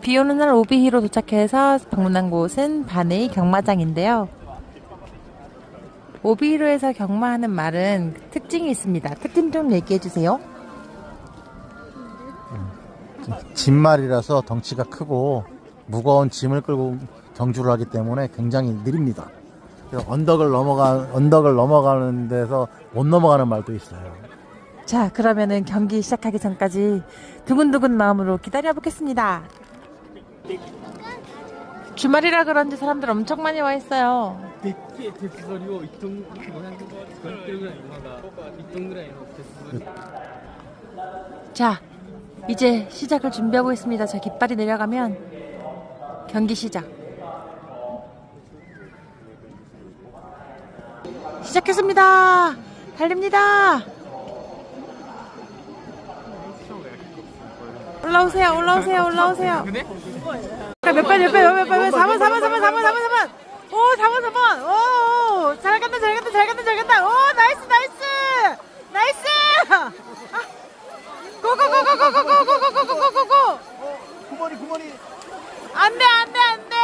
비 오는 날 오비히로 도착해서 방문한 곳은 바네이 경마장인데요. 오비히로에서 경마하는 말은 특징이 있습니다. 특징 좀 얘기해 주세요. 진말이라서 덩치가 크고 무거운 짐을 끌고 경주를 하기 때문에 굉장히 느립니다. 언덕을 넘어가 언덕을 넘어가는 데서 못 넘어가는 말도 있어요. 자, 그러면은 경기 시작하기 전까지 두근두근 마음으로 기다려 보겠습니다. 주말이라 그런지 사람들 엄청 많이 와 있어요. でっけえ鉄ぞりを1トン500 500キロぐらいのまだ1トンぐらいの鉄ぞり 자, 이제 시작을 준비하고 있습니다. 자, 깃발이 내려가면 경기 시작. 시작했습니다. 달립니다. 올라오세요, 올라오세요, 올라오세요. 몇 번, 몇 번, 몇 번, 몇 번, 4번, 4번, 4번, 4번, 4번, 4번. 오, 4번, 4번. 오, 오, 잘 간다, 잘 간다, 잘 간다, 잘 간다. 오, 나이스, 나이스. 나이스. 아, 고고고고고고고고고고고고고. 구머리 구머리 안돼 안돼 안돼